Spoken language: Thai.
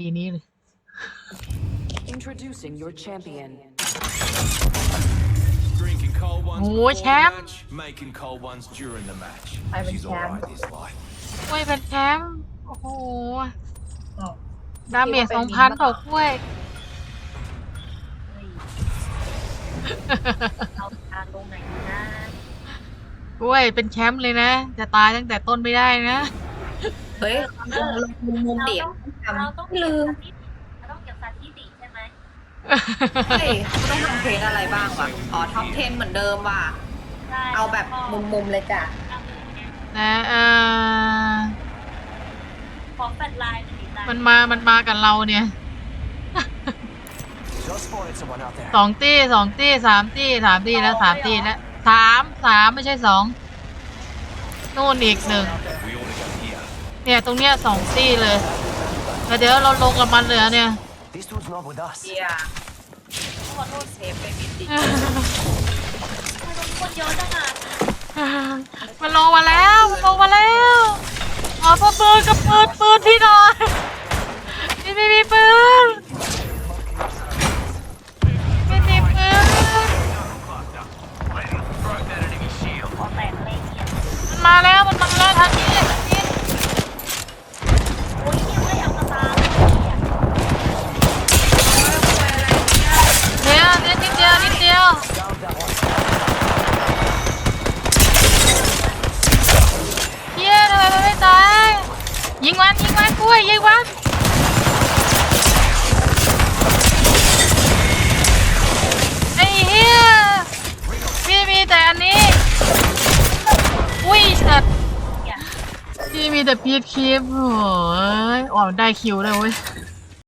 ทีนี้เลย Introducing your champion. Drinking cold ones Oh, before the champ. match, making cold ones during the match. I was She's champ. alright this life. กล้วยเป็นแชมป์โอ้โหอ๋อดาเมจคิดสอว่างเป็นพันมิ้นท์ต่อปะกล้วย เอาทางลงไหนนะกล้วยเป็นแชมป์เลยนะ จะตายตั้งแต่ต้นไม่ได้นะ เฮ้ยลงลงมุมมุมเดียวเราต้องทำลืมเราต้องเก็บสถิติใช่ไหมเฮ้ยต้องทำเพลงอะไรบ้างวะอ๋อท็อป10เหมือนเดิมว่ะใช่เอาแบบมุมมุมๆเลยจ้ะนะเออขอแฟลชไลน์หน่อยดิจ้ะมันมามันมากับเราเนี่ย Just spotted someone out there. สองตี้สองตี้สามตี้สามตี้แล้วสามตี้แล้วสามสามไม่ใช่สองนู่นอีกหนึ่ง We ought to go here. เนี่ยตรงเนี้ยสองตี้เลยแล้วเดี๋ยวเราลงกับมันเหลือเนี่ย This dude's not with us. เดียขอโทษเซฟไปมิดดิทำไมคนเยอะจังอะมันลงมาแล้วมันลงมาแล้วขอตัวปืนกับปืนปืนพี่หน่อย ยิงวันยิงวันกล้วยยิงวันไอ้เหี้ยพี่มีแต่อันนี้อุ้ยสัตว์พี่มีแต่พีทคีฟโอ้ยอ๋อได้คิวแล้วเว้ย